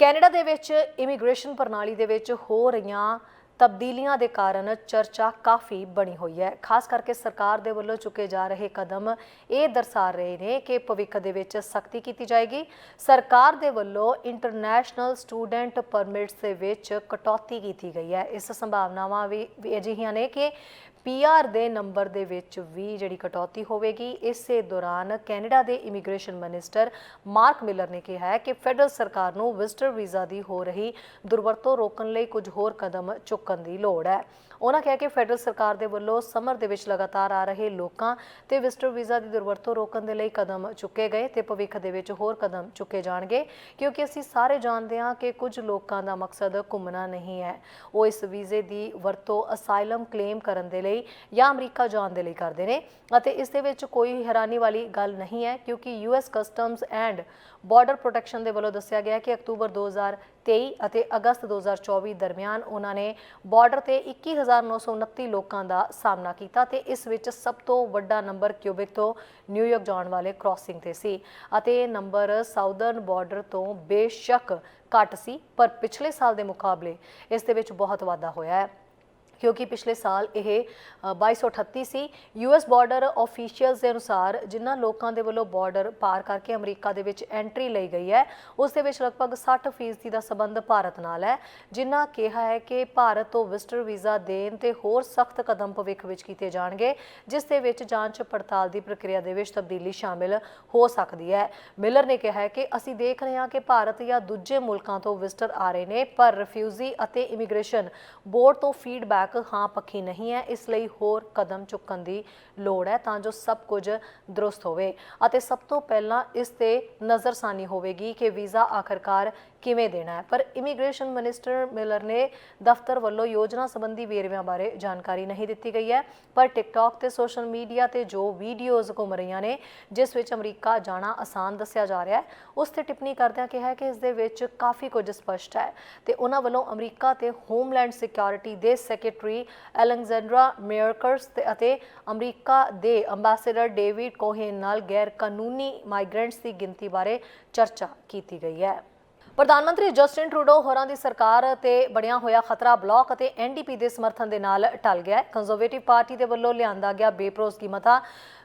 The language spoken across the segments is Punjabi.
ਕੈਨੇਡਾ ਦੇ ਵਿੱਚ ਇਮੀਗ੍ਰੇਸ਼ਨ ਪ੍ਰਣਾਲੀ ਦੇ ਵਿੱਚ ਹੋ ਰਹੀਆਂ ਤਬਦੀਲੀਆਂ ਦੇ ਕਾਰਨ ਚਰਚਾ ਕਾਫੀ ਬਣੀ ਹੋਈ ਹੈ। ਖਾਸ ਕਰਕੇ ਸਰਕਾਰ ਦੇ ਵੱਲੋਂ ਚੁੱਕੇ ਜਾ ਰਹੇ ਕਦਮ ਇਹ ਦਰਸਾ ਰਹੇ ਨੇ ਕਿ ਭਵਿੱਖ ਦੇ ਵਿੱਚ ਸਖਤੀ ਕੀਤੀ ਜਾਏਗੀ। ਸਰਕਾਰ ਦੇ ਵੱਲੋਂ ਇੰਟਰਨੈਸ਼ਨਲ ਸਟੂਡੈਂਟ ਪਰਮਿਟਸ ਦੇ ਵਿੱਚ ਕਟੌਤੀ ਕੀਤੀ ਗਈ ਹੈ। ਇਸ ਸੰਭਾਵਨਾਵਾਂ ਵੀ ਵੀ ਅਜਿਹੀਆਂ ਨੇ ਕਿ ਪੀਆਰ ਦੇ ਨੰਬਰ ਦੇ ਵਿੱਚ ਵੀ ਜਿਹੜੀ ਕਟੌਤੀ ਹੋਵੇਗੀ, ਇਸੇ ਦੌਰਾਨ ਕੈਨੇਡਾ ਦੇ ਇਮੀਗ੍ਰੇਸ਼ਨ ਮਿਨਿਸਟਰ ਮਾਰਕ ਮਿਲਰ ਨੇ ਕਿਹਾ ਹੈ ਕਿ ਫੈਡਰਲ ਸਰਕਾਰ ਨੂੰ ਵਿਜ਼ਟਰ ਵੀਜ਼ਾ ਦੀ ਹੋ ਰਹੀ ਦੁਰਵਰਤੋਂ ਰੋਕਣ ਲਈ ਕੁਝ ਹੋਰ ਕਦਮ ਚੁੱਕਣ ਦੀ ਲੋੜ ਹੈ। ਉਹਨਾਂ ਕਿਹਾ ਕਿ ਫੈਡਰਲ ਸਰਕਾਰ ਦੇ ਵੱਲੋਂ ਸਮਰ ਦੇ ਵਿੱਚ ਲਗਾਤਾਰ ਆ ਰਹੇ ਲੋਕਾਂ ਤੇ ਵਿਜ਼ਟਰ ਵੀਜ਼ਾ ਦੀ ਦੁਰਵਰਤੋਂ ਰੋਕਣ ਦੇ ਲਈ ਕਦਮ ਚੁੱਕੇ ਗਏ ਤੇ ਭਵਿੱਖ ਦੇ ਵਿੱਚ ਹੋਰ ਕਦਮ ਚੁੱਕੇ ਜਾਣਗੇ, ਕਿਉਂਕਿ ਅਸੀਂ ਸਾਰੇ ਜਾਣਦੇ ਹਾਂ ਕਿ ਕੁਝ ਲੋਕਾਂ ਦਾ ਮਕਸਦ ਘੁੰਮਣਾ ਨਹੀਂ ਹੈ। ਉਹ ਇਸ ਵੀਜ਼ੇ ਦੀ ਵਰਤੋਂ ਅਸਾਈਲਮ ਕਲੇਮ ਕਰਨ ਦੇ ਲਈ ਲਈ ਜਾਂ ਅਮਰੀਕਾ ਜਾਣ ਦੇ ਲਈ ਕਰਦੇ ਨੇ ਅਤੇ ਇਸ ਦੇ ਵਿੱਚ ਕੋਈ ਹੈਰਾਨੀ ਵਾਲੀ ਗੱਲ ਨਹੀਂ ਹੈ ਕਿਉਂਕਿ US customs and border protection ਦੇ ਵੱਲੋਂ ਦੱਸਿਆ ਗਿਆ ਕਿ ਅਕਤੂਬਰ 2023 ਅਤੇ ਅਗਸਤ 2024 ਦਰਮਿਆਨ ਉਹਨਾਂ ਨੇ ਬਾਰਡਰ ਤੇ 21929 ਲੋਕਾਂ ਦਾ ਸਾਹਮਣਾ ਕੀਤਾ ਤੇ ਇਸ ਵਿੱਚ ਸਭ ਤੋਂ ਵੱਡਾ ਨੰਬਰ ਕਿਊਬਿਕ ਤੋਂ ਨਿਊਯਾਰਕ ਜਾਣ ਵਾਲੇ ਕ੍ਰਾਸਿੰਗ ਤੇ ਸੀ ਅਤੇ ਇਹ ਨੰਬਰ ਸਾਊਦਰਨ ਬਾਰਡਰ ਤੋਂ ਬੇਸ਼ੱਕ ਘੱਟ ਸੀ, ਪਰ ਪਿਛਲੇ ਸਾਲ ਦੇ ਮੁਕਾਬਲੇ ਇਸ ਦੇ ਵਿੱਚ ਬਹੁਤ ਵਾਧਾ ਹੋਇਆ ਹੈ। ਕਿਉਂਕਿ ਪਿਛਲੇ ਸਾਲ ਇਹ ਅ, 2238 ਸੀ ਯੂਐਸ ਬਾਰਡਰ ਆਫੀਸ਼ੀਅਲਸ ਦੇ ਅਨੁਸਾਰ ਜਿਨ੍ਹਾਂ ਲੋਕਾਂ ਦੇ ਵੱਲੋਂ ਬਾਰਡਰ ਪਾਰ ਕਰਕੇ ਅਮਰੀਕਾ ਦੇ ਵਿੱਚ ਐਂਟਰੀ ਲਈ ਗਈ ਹੈ ਉਸ ਦੇ ਵਿੱਚ ਲਗਭਗ 60% ਫੀਸਦੀ ਦਾ ਸਬੰਧ ਭਾਰਤ ਨਾਲ ਹੈ ਜਿਨ੍ਹਾਂ ਕਿਹਾ ਹੈ ਕਿ ਭਾਰਤ ਤੋਂ ਵਿਜ਼ਟਰ ਵੀਜ਼ਾ ਦੇਣ ਤੇ ਹੋਰ ਸਖਤ ਕਦਮ ਭਵਿੱਖ ਵਿੱਚ ਕੀਤੇ ਜਾਣਗੇ ਜਿਸ ਦੇ ਵਿੱਚ ਜਾਂਚ ਪੜਤਾਲ ਦੀ ਪ੍ਰਕਿਰਿਆ ਦੇ ਵਿੱਚ ਤਬਦੀਲੀ ਸ਼ਾਮਿਲ ਹੋ ਸਕਦੀ ਹੈ। ਮਿਲਰ ਨੇ ਕਿਹਾ ਹੈ ਕਿ ਅਸੀਂ ਦੇਖ ਰਹੇ ਹਾਂ ਕਿ ਭਾਰਤ ਜਾਂ ਦੂਜੇ ਮੁਲਕਾਂ ਤੋਂ ਵਿਜ਼ਟਰ ਆ ਰਹੇ ਨੇ ਪਰ ਰਿਫਿਊਜੀ ਅਤੇ ਇਮੀਗ੍ਰੇਸ਼ਨ ਬੋਰਡ ਤੋਂ ਫੀਡਬੈਕ ਹਾਂ ਪੱਖੀ ਨਹੀਂ ਹੈ, ਇਸ ਲਈ ਹੋਰ ਕਦਮ ਚੁੱਕਣ ਦੀ ਲੋੜ ਹੈ ਤਾਂ ਜੋ ਸਭ ਕੁਝ ਦਰੁਸਤ ਹੋਵੇ। ਅਤੇ ਸਭ ਤੋਂ ਪਹਿਲਾਂ ਇਸ ਤੇ ਨਜ਼ਰਸਾਨੀ ਹੋਵੇਗੀ ਕਿ ਵੀਜ਼ਾ ਆਖਰਕਾਰ ਕਿਵੇਂ ਦੇਣਾ ਹੈ? ਪਰ ਇਮੀਗ੍ਰੇਸ਼ਨ ਮਿਨਿਸਟਰ ਮਿਲਰ ਨੇ ਦਫ਼ਤਰ ਵੱਲੋਂ ਯੋਜਨਾ ਸੰਬੰਧੀ ਵੇਰਵਿਆਂ ਬਾਰੇ ਜਾਣਕਾਰੀ ਨਹੀਂ ਦਿੱਤੀ ਗਈ ਹੈ। ਪਰ ਟਿਕਟੌਕ ਤੇ ਸੋਸ਼ਲ ਮੀਡੀਆ ਤੇ ਜੋ ਵੀਡੀਓਜ਼ ਘੁੰਮ ਰਹੀਆਂ ਨੇ, ਜਿਸ ਵਿੱਚ ਅਮਰੀਕਾ ਜਾਣਾ ਆਸਾਨ ਦੱਸਿਆ ਜਾ ਰਿਹਾ ਹੈ, ਉਸ ਤੇ ਟਿੱਪਣੀ ਕਰਦਿਆਂ ਕਿਹਾ ਕਿ ਇਸ ਦੇ ਵਿੱਚ ਕਾਫੀ ਕੁਝ ਸਪਸ਼ਟ ਹੈ ਤੇ ਉਹਨਾਂ ਵੱਲੋਂ ਅਮਰੀਕਾ ਤੇ ਹੋਮਲੈਂਡ ਸਿਕਿਉਰਿਟੀ ਦੇ ਸੈਕਟਰੀ ਐਲੈਗਜ਼ੈਂਡਰਾ ਮੇਅਰਕਰਸ ਤੇ ਅਤੇ ਅਮਰੀਕਾ ਦੇ ਅੰਬੈਸਡਰ ਡੇਵਿਡ ਕੋਹੇਨ ਨਾਲ ਗੈਰ ਕਾਨੂੰਨੀ ਮਾਈਗ੍ਰੈਂਟਸ ਦੀ ਗਿਣਤੀ ਬਾਰੇ ਚਰਚਾ ਕੀਤੀ ਗਈ ਹੈ। ਪ੍ਰਧਾਨ ਮੰਤਰੀ ਜਸਟਿਨ ਟਰੂਡੋ ਹੋਰਾਂ ਦੀ ਸਰਕਾਰ ਤੇ ਬਣਿਆ ਹੋਇਆ ਖਤਰਾ ਬਲਾਕ ਅਤੇ ਐਨਡੀਪੀ ਦੇ ਸਮਰਥਨ ਦੇ ਨਾਲ ਟਲ ਗਿਆ ਹੈ। ਕੰਜ਼ਰਵੇਟਿਵ ਪਾਰਟੀ ਦੇ ਵੱਲੋਂ ਲਿਆਂਦਾ ਗਿਆ ਬੇਪਰੋਸਗੀ ਮਤਾ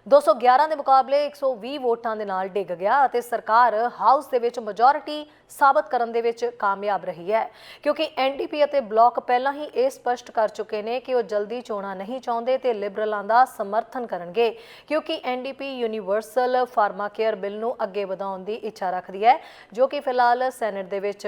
211 ਦੇ ਮੁਕਾਬਲੇ 120 ਵੋਟਾਂ ਦੇ ਨਾਲ ਡਿੱਗ ਗਿਆ ਅਤੇ ਸਰਕਾਰ ਹਾਊਸ ਦੇ ਵਿੱਚ ਮੈਜੋਰਿਟੀ ਸਾਬਤ ਕਰਨ ਦੇ ਵਿੱਚ ਕਾਮਯਾਬ ਰਹੀ ਹੈ। ਕਿਉਂਕਿ ਐਨਡੀਪੀ ਅਤੇ ਬਲਾਕ ਪਹਿਲਾਂ ਹੀ ਇਹ ਸਪਸ਼ਟ ਕਰ ਚੁੱਕੇ ਨੇ ਕਿ ਉਹ ਜਲਦੀ ਚੋਣਾਂ ਨਹੀਂ ਚਾਹੁੰਦੇ ਤੇ ਲਿਬਰਲਾਂ ਦਾ ਸਮਰਥਨ ਕਰਨਗੇ, ਕਿਉਂਕਿ ਐਨਡੀਪੀ ਯੂਨੀਵਰਸਲ ਫਾਰਮਾਕੇਅਰ ਬਿੱਲ ਨੂੰ ਅੱਗੇ ਵਧਾਉਣ ਦੀ ਇੱਛਾ ਰੱਖਦੀ ਹੈ, ਜੋ ਕਿ ਫਿਲਹਾਲ ਸੈਨੇਟ ਦੇ ਵਿੱਚ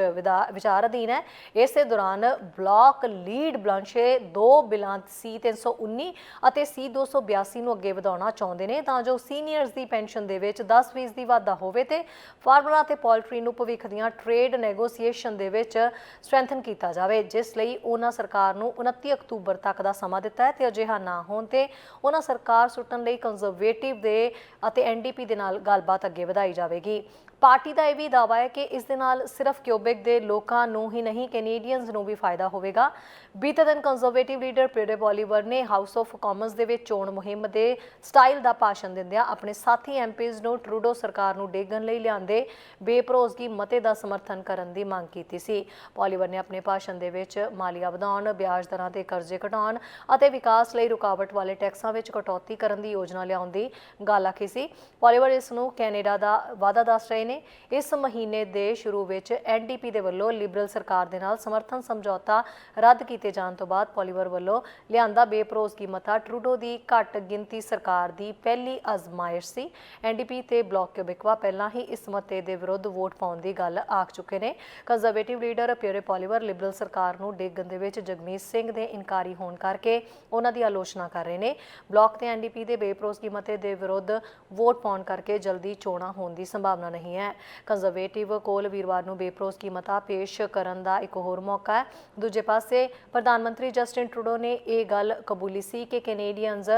ਵਿਚਾਰ ਅਧੀਨ ਹੈ। ਇਸੇ ਦੌਰਾਨ ਬਲਾਕ ਲੀਡ ਬਲਾਂਸ਼ੇ ਦੋ ਬਿਲਾਂ ਸੀ 319 ਅਤੇ ਸੀ 282 ਨੂੰ ਅੱਗੇ ਵਧਾਉਣਾ ਚਾਹੁੰਦੇ ਨੇ, ਤਾਂ ਜੋ ਸੀਨੀਅਰਸ ਦੀ ਪੈਨਸ਼ਨ ਦੇ ਵਿੱਚ 10% ਦੀ ਵਾਧਾ ਹੋਵੇ ਤੇ ਫਾਰਮਰਾਂ ਤੇ ਪੋਲਟਰੀ ਨੂੰ ਭਵਿੱਖ ਦੀਆਂ ਟ੍ਰੇਡ ਨੈਗੋਸੀਏਸ਼ਨ ਦੇ ਵਿੱਚ ਸਟਰੈਂਥਨ ਕੀਤਾ ਜਾਵੇ, ਜਿਸ ਲਈ ਉਹਨਾਂ ਸਰਕਾਰ ਨੂੰ 29 ਅਕਤੂਬਰ ਤੱਕ ਦਾ ਸਮਾਂ ਦਿੱਤਾ ਹੈ ਤੇ ਅਜਿਹਾ ਨਾ ਹੋਣ ਤੇ ਉਹਨਾਂ ਸਰਕਾਰ ਸੁੱਟਣ ਲਈ ਕੰਜ਼ਰਵੇਟਿਵ ਦੇ ਅਤੇ ਐਨਡੀਪੀ ਦੇ ਨਾਲ ਗੱਲਬਾਤ ਅੱਗੇ ਵਧਾਈ ਜਾਵੇਗੀ। ਪਾਰਟੀ ਦਾ ਇਹ ਵੀ ਦਾਅਵਾ ਹੈ ਕਿ ਇਸ ਦੇ ਨਾਲ ਸਿਰਫ ਕਿਊਬਿਕ ਦੇ ਲੋਕਾਂ ਨੂੰ ਹੀ ਨਹੀਂ, ਕੈਨੇਡੀਅਨਸ ਨੂੰ ਵੀ ਫਾਇਦਾ ਹੋਵੇਗਾ। ਬੀਤੇ ਦਿਨ ਕੰਜ਼ਰਵੇਟਿਵ ਲੀਡਰ ਪ੍ਰੀਡਪ ਓਲੀਵਰ ਨੇ ਹਾਊਸ ਆਫ ਕਾਮਨਸ ਦੇ ਵਿੱਚ ਚੋਣ ਮੁਹਿੰਮ ਦੇ ਸਟਾਈਲ ਦਾ ਭਾਸ਼ਣ ਦਿੰਦਿਆਂ ਆਪਣੇ ਸਾਥੀ ਐਮਪੀਜ਼ ਨੂੰ ਟਰੂਡੋ ਸਰਕਾਰ ਨੂੰ ਡੇਗਣ ਲਈ ਲਿਆਂਦੇ ਬੇਪਰੋਜ਼ਗੀ ਮਤੇ ਦਾ ਸਮਰਥਨ ਕਰਨ ਦੀ ਮੰਗ ਕੀਤੀ ਸੀ। ਪੋਲੀਵਰ ਨੇ ਆਪਣੇ ਭਾਸ਼ਣ ਦੇ ਵਿੱਚ ਮਾਲੀਆ ਵਧਾਉਣ, ਵਿਆਜ ਦਰਾਂ ਤੇ ਕਰਜ਼ੇ ਘਟਾਉਣ ਅਤੇ ਵਿਕਾਸ ਲਈ ਰੁਕਾਵਟ ਵਾਲੇ ਟੈਕਸਾਂ ਵਿੱਚ ਕਟੌਤੀ ਕਰਨ ਦੀ ਯੋਜਨਾ ਲਿਆਉਣ ਦੀ ਗੱਲ ਆਖੀ ਸੀ। ਪੋਲੀਵਰ ਇਸ ਨੂੰ ਕੈਨੇਡਾ ਦਾ ਵਾਅਦਾ ਦੱਸ ਰਹੇ ਨੇ ਇਸ ਮਹੀਨੇ ਦੇ ਸ਼ੁਰੂ ਵਿੱਚ ਐਨਡੀਪੀ ਦੇ ਵੱਲੋਂ ਲਿਬਰਲ ਸਰਕਾਰ ਦੇ ਨਾਲ ਸਮਰਥਨ ਸਮਝੌਤਾ ਰੱਦ ਕੀਤੇ ਜਾਣ ਤੋਂ ਬਾਅਦ ਪੋਲੀਵਰ ਵੱਲੋਂ ਲਿਆਂਦਾ ਬੇਪਰੋਸਗੀ ਮਤਾ ਟਰੂਡੋ ਦੀ ਘੱਟ ਗਿਣਤੀ ਸਰਕਾਰ ਦੀ ਪਹਿਲੀ ਅਜ਼ਮਾਇਸ਼ ਸੀ। ਐਨਡੀਪੀ ਤੇ ਬਲਾਕ ਕਿਊਬਿਕਵਾ ਪਹਿਲਾਂ ਹੀ ਇਸ ਮਤੇ ਦੇ ਵਿਰੁੱਧ ਵੋਟ ਪਾਉਣ ਦੀ ਗੱਲ ਆਖ ਚੁੱਕੇ ਨੇ। Conservative leader Pierre Poilievre Liberal ਸਰਕਾਰ ਨੂੰ ਡੇਗਣ ਦੇ ਵਿੱਚ ਜਗਮੀਤ ਸਿੰਘ ਦੇ ਇਨਕਾਰੀ ਹੋਣ ਕਰਕੇ ਉਹਨਾਂ ਦੀ ਆਲੋਚਨਾ ਕਰ ਰਹੇ ਨੇ। ਬਲਾਕ ਤੇ ਐਨਡੀਪੀ ਦੇ ਬੇਪਰੋਸਗੀ ਮਤੇ ਦੇ ਵਿਰੁੱਧ ਵੋਟ ਪਾਉਣ ਕਰਕੇ ਜਲਦੀ ਚੋਣਾਂ ਹੋਣ ਦੀ ਸੰਭਾਵਨਾ ਨਹੀਂ ਹੈ। ਕੰਜ਼ਰਵੇਟਿਵ ਕੋਲ ਵੀਰਵਾਰ ਨੂੰ ਬੇਪਰੋਸ ਕੀਮਤਾਂ ਪੇਸ਼ ਕਰਨ ਦਾ ਇੱਕ ਹੋਰ ਮੌਕਾ ਹੈ। ਦੂਜੇ ਪਾਸੇ ਪ੍ਰਧਾਨ ਮੰਤਰੀ ਜਸਟਿਨ ਟਰੂਡੋ ਨੇ ਇਹ ਗੱਲ ਕਬੂਲੀ ਸੀ ਕਿ ਕੈਨੇਡੀਅਨਜ਼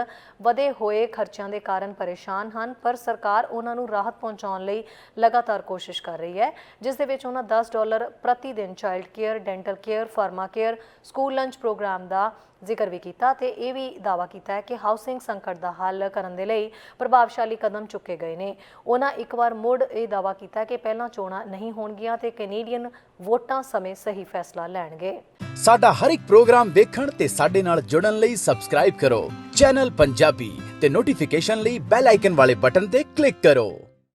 ਵਧੇ ਹੋਏ ਖਰਚਿਆਂ ਦੇ ਕਾਰਨ ਪਰੇਸ਼ਾਨ ਹਨ, ਪਰ ਸਰਕਾਰ ਉਹਨਾਂ ਨੂੰ ਰਾਹਤ ਪਹੁੰਚਾਉਣ ਲਈ ਲਗਾਤਾਰ ਕੋਸ਼ਿਸ਼ ਕਰ ਰਹੀ ਹੈ। ਜਿਸ ਦੇ ਵਿੱਚ ਉਹਨਾਂ 10 ਡਾਲਰ ਪ੍ਰਤੀ ਦਿਨ child care dental care pharma care school lunch programme ਦਾ ਜ਼ਿਕਰ ਵੀ ਕੀਤਾ ਤੇ ਇਹ ਵੀ ਦਾਅਵਾ ਕੀਤਾ ਹੈ ਕਿ ਹਾਊਸਿੰਗ ਸੰਕਟ ਦਾ ਹੱਲ ਕਰਨ ਦੇ ਲਈ ਪ੍ਰਭਾਵਸ਼ਾਲੀ ਕਦਮ ਚੁੱਕੇ ਗਏ ਨੇ। ਉਹਨਾਂ ਇੱਕ ਵਾਰ ਮੁੜ ਇਹ ਦਾਅਵਾ ਕੀਤਾ ਕਿ ਪਹਿਲਾਂ ਚੋਣਾਂ ਨਹੀਂ ਹੋਣਗੀਆਂ ਤੇ ਕੈਨੇਡੀਅਨ ਵੋਟਾਂ ਸਮੇਂ ਸਹੀ ਫੈਸਲਾ ਲੈਣਗੇ। ਸਾਡਾ ਹਰ ਇੱਕ ਪ੍ਰੋਗਰਾਮ ਦੇਖਣ ਤੇ ਸਾਡੇ ਨਾਲ ਜੁੜਨ ਲਈ ਸਬਸਕ੍ਰਾਈਬ ਕਰੋ। ਚੈਨਲ ਪੰਜਾਬੀ ਤੇ ਨੋਟੀਫਿਕੇਸ਼ਨ ਲਈ ਬੈਲ ਆਈਕਨ ਵਾਲੇ ਬਟਨ ਤੇ ਕਲਿੱਕ ਕਰੋ।